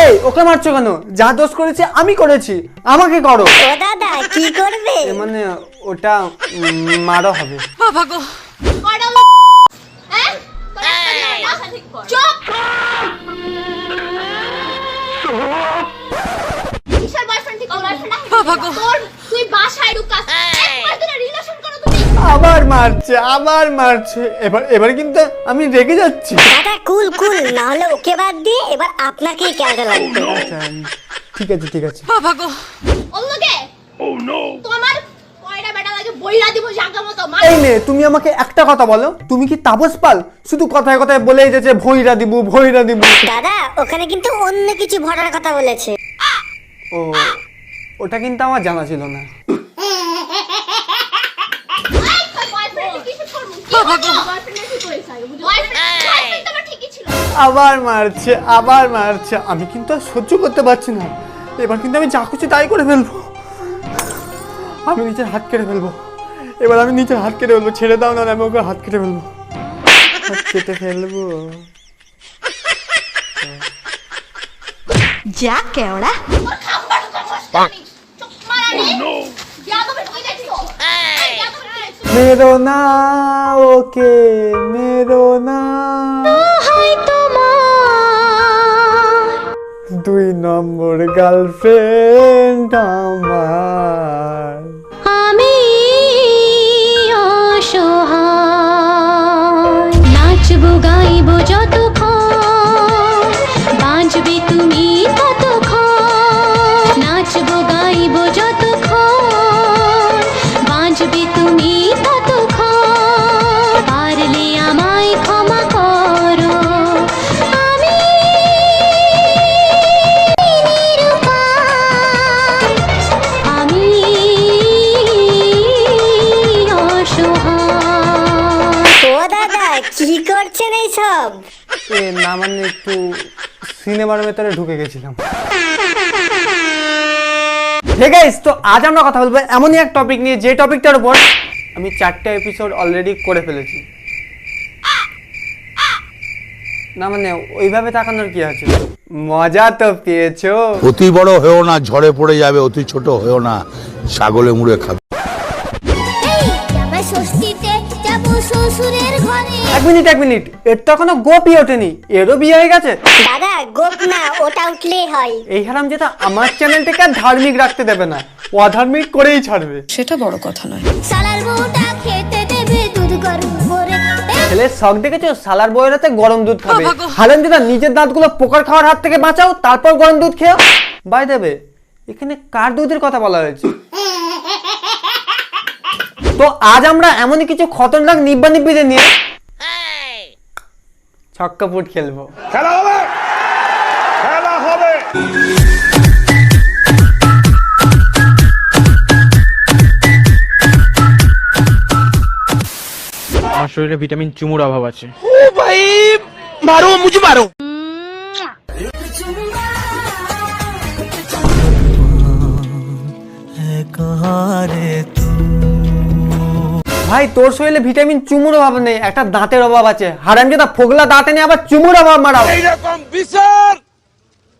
এই ওকে মারছো কেন? যা দোষ করেছে আমি করেছি। আমাকে করো। ও দাদা কি করবে? মানে ওটা মারো হবে। হবে কয়টা মারছে আবার মারছে। এবার এবার কিন্তু আমি রেগে যাচ্ছি। দাদা কুল কুল না হলে ওকে বাদ দিয়ে এবার আপনাকেই কেমন লাগবে। আচ্ছা ঠিক আছে ঠিক আছে। অন্যকে? তোমার কয়টা বেটা লাগে বইলা দিব জাগা মতো মার। এই মেয়ে তুমি আমাকে একটা কথা বলো। তুমি কি তাপস পাল? শুধু কথায় কথায় বলেই যাচ্ছে ভইরা দিব ভইরা দিব। দাদা ওখানে কিন্তু অন্য কিছু ভরার কথা বলেছে। ও ওটা কিন্তু আমার জানা ছিল না এই, তোর boyfriend এর কিসে করব? কি হলো? boyfriend এর কি করেছে আগে, বুঝো? boyfriend- boyfriend তো আমার ঠিকই ছিল। আবার মারছে আবার মারছে। আমি কিন্তু আর সহ্য করতে পারছি না। এবার কিন্তু আমি যা খুশি তাই করে ফেলব। আমি নিজের হাত কেটে ফেলব। এবার আমি নিজের হাত কেটে ফেলব। ছেড়ে দাও না আমি ওকে হাত কেটে ফেলব। হাত কেটে ফেলব। যা কেওড়া। তোর মেরো না ওকে মেরো না। দুই নম্বর গার্লফ্রেন্ড আমার। করছেন এ না মানে একটু সিনেমার ভেতরে ঢুকে গেছিলাম। হে গাইস তো আজ আমরা কথা বলব এমনই এক টপিক নিয়ে যে টপিকটার উপর আমি চারটা এপিসোড অলরেডি করে ফেলেছি। না মানে ওইভাবে তাকানোর কি আছে? মজা তো পেয়েছ। অতি বড় হয়েও না ঝড়ে পড়ে যাবে অতি ছোট হয়েও না ছাগলে মুড়ে খাবে। ষষ্ঠীতে যাব শ্বশুরের ঘরে। এক মিনিট এক মিনিট। এর তো এখনও গোপই ওঠেনি। এরও বিয়ে হয়ে গেছে? দাদা গোপ না ওটা উঠলেই হয়। এই হারাম যেটা আমার চ্যানেলটাকে আর ধার্মিক রাখতে দেবে না। অধার্মিক করেই ছাড়বে। সেটা বড় কথা নয়। সালার বউটা খেতে দেবে দুধ গরম করে। ছেলের শখ দেখেছ? সালার বইয়ের হাতে গরম দুধ খাবে। হারাম যেটা নিজের দাঁতগুলো পোকার খাওয়ার হাত থেকে বাঁচাও তারপর গরম দুধ খেও বাই দেবে এখানে কার দুধের কথা বলা হয়েছে? তো আজ আমরা এমনই কিছু খতরনাক নিব্বা নিব্বিদের নিয়ে ছক্কা ফুট খেলব। খেলা হবে! খেলা হবে! আমার শরীরে ভিটামিন চুমুর অভাব আছে। ভাই ভাই তোর শরীরে ভিটামিন চুমুর অভাব নেই একটা দাঁতের অভাব আছে। হারাম যেটা ফোগলা দাঁতে নেই আবার চুমুর অভাব মারাও। এইরকম বিচার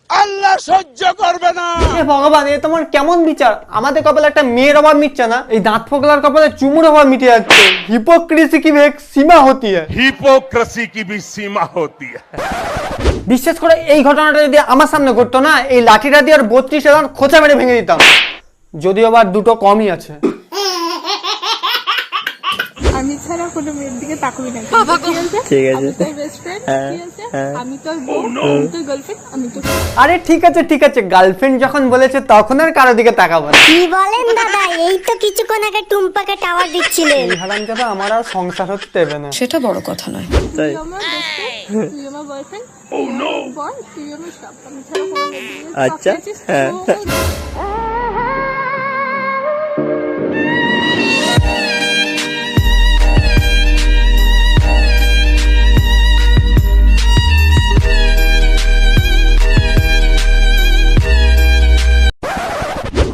আল্লাহ সহ্য করবে না। হে ভগবান এ তোমার কেমন বিচার? আমাদের কপালে একটা মেয়ের অভাব মিটছে না এই দাঁত কপালে চুমুর অভাব মিটে যাচ্ছে। হিপোক্রেসি কি ভেক সীমা হতি হিপোক্রেসি কি সীমা হতি বিশেষ করে এই ঘটনাটা যদি আমার সামনে ঘটতো না এই লাঠিটা দিয়ে আর বত্রিশ দাঁত খোঁচা মেরে ভেঙে দিতাম। যদিও আবার দুটো কমই আছে। ছাড়া কোনো মেয়ের দিকে তাকাবি না। ঠিক আছে ঠিক আছে। আমি তোর বেস্ট ফ্রেন্ড ঠিক আছে আমি তোর গার্লফ্রেন্ড আমি তোর আরে ঠিক আছে ঠিক আছে। গার্লফ্রেন্ড যখন বলেছে তখন আর কারও দিকে তাকাবো না। কি বলেন দাদা? এই তো কিছুক্ষণ আগে টুম্পাকে টাওয়ার দিচ্ছিলেন। এই হারাম কথা আমার আর সংসার হতে দেবে না। সেটা বড় কথা নয়। তুই। আমার তুই আমার বয়ফ্রেন্ড ও নো বয় তুই আমার সব আমি ছাড়া আচ্ছা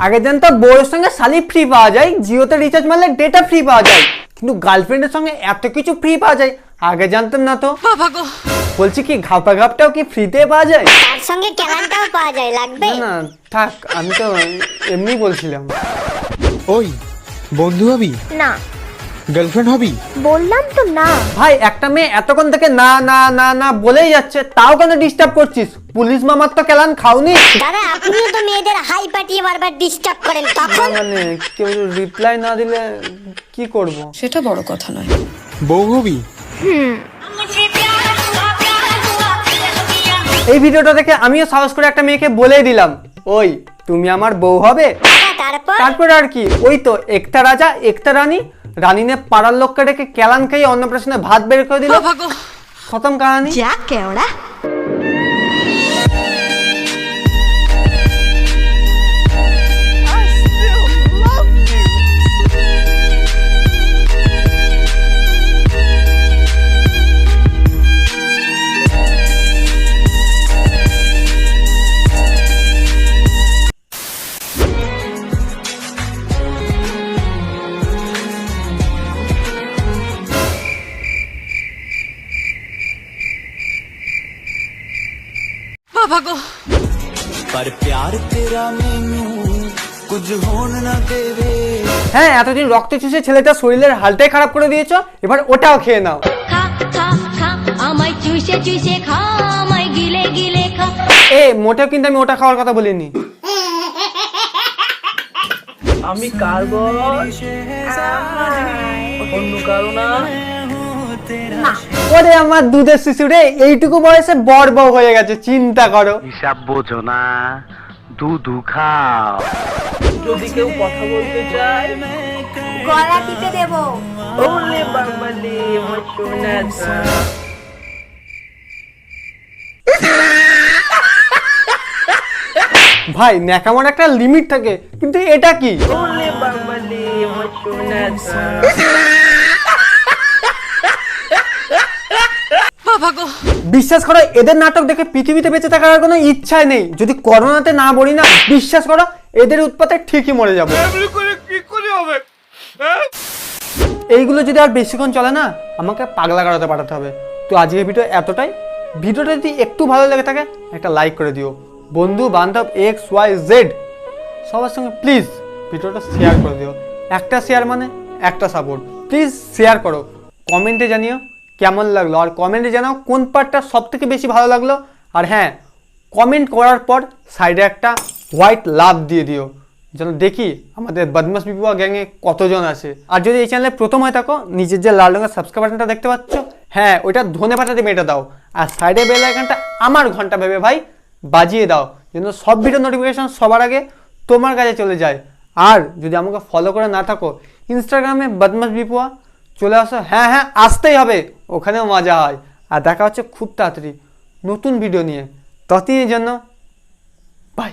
হ্যাঁ আগে তো বউয়ের সঙ্গে শালি ফ্রি পাওয়া যায় জিওতে রিচার্জ মারলে ডেটা ফ্রি পাওয়া যায়। কিন্তু গার্লফ্রেন্ডের সঙ্গে এত কিছু ফ্রি পাওয়া যায় আগে জানতাম না তো। বলছি কি ঘাপা ঘাপটাও কি ফ্রিতে পাওয়া যায়? তার সঙ্গে ক্যালানটাও পাওয়া যায় লাগবে। না না থাক আমি তো এমনি বলছিলাম। ওই বন্ধু হবি না। গার্লফ্রেন্ড হবি? বললাম তো না। ভাই একটা মেয়ে এতক্ষণ থেকে না না না না বলেই যাচ্ছে তাও কেন ডিস্টার্ব করছিস? পুলিশ মামার তো কেলান খাওনি। দাদা আপনিও তো মেয়েদের হাই পাঠিয়ে বারবার ডিস্টার্ব করেন তখন। মানে কেউ রিপ্লাই না দিলে কি করব? সেটা বড় কথা নয়। বউ হবি? এই ভিডিওটা দেখে আমিও সাহস করে একটা মেয়েকে বলেই দিলাম। ওই তুমি আমার বউ হবে? তারপর? তারপর আর কি? ওই তো একটা রাজা একটা রানী রানীনে পাড়ার লোককে ডেকে কেলান খাইয়ে অন্নপ্রাশনে ভাত বের করে দিল। খতম কাহানি। যা কেওড়া। হ্যাঁ এতদিন রক্ত চুষে ছেলেটা শরীরের হালটাই খারাপ করে দিয়েছ এবার ওটাও খেয়ে নাও। খা খা খা আমায় চুষে চুষে খা আমায় গিলে গিলে খা। এ মোটেও কিন্তু আমি ওটা খাওয়ার কথা বলিনি। আমি কার অন্য কারও না? ওরে আমার দুধের শিশু রে এইটুকু বয়সে বড় বউ হয়ে গেছে চিন্তা করো। হিসাব বোঝো না দুধু খাও। যদি কেউ কথা বলতে চায় গলা টিপে দেবো। ওলে বাঙালি আমার সোনা ভাই ন্যাকামার একটা লিমিট থাকে কিন্তু এটা কি? ওলে বাঙালি আমার সোনা বিশ্বাস করো এদের নাটক দেখে পৃথিবীতে বেঁচে থাকার কোনো ইচ্ছাই নেই। যদি করোনাতে না বলি না বিশ্বাস করো এদের উৎপাতে ঠিকই মরে যাব। এইগুলো যদি আর বেশিক্ষণ চলে না আমাকে পাগলা করাতে পাঠাতে হবে। তো আজকের ভিডিও এতটাই। ভিডিওটা যদি একটু ভালো লেগে থাকে একটা লাইক করে দিও। বন্ধু বান্ধব এক্স ওয়াই জেড সবার সঙ্গে প্লিজ ভিডিওটা শেয়ার করে দিও। একটা শেয়ার মানে একটা সাপোর্ট প্লিজ শেয়ার করো। কমেন্টে জানিও। কেমন লাগল? আর কমেন্টে জানাও কোন পার্টটা সব থেকে বেশি ভালো লাগল। আর হ্যাঁ কমেন্ট করার পর সাইডে একটা হোয়াইট লাভ দিয়ে দিও। যেন দেখি আমাদের বদমাস বিপুয়া গ্যাংয়ে কতজন আছে। আর যদি এই চ্যানেলে প্রথম হয়ে থাকো নিজের যে লাল রঙের সাবস্ক্রাইব বাটনটা দেখতে পাচ্ছ হ্যাঁ ওইটা ধনে পাতাতে মেটে দাও। আর সাইডে বেল আইকনটা আমার ঘণ্টা ভেবে ভাই বাজিয়ে দাও। যেন সব ভিডিও নোটিফিকেশান সবার আগে তোমার কাছে চলে যায়। আর যদি আমাকে ফলো করে না থাকো ইনস্টাগ্রামে বদমাস বিপুয়া চলে আসো। হ্যাঁ হ্যাঁ আসতেই হবে। ওখানেও মজা হয়। আর দেখা হচ্ছে খুব তাড়াতাড়ি। নতুন ভিডিও নিয়ে। ততদিনের জন্য বাই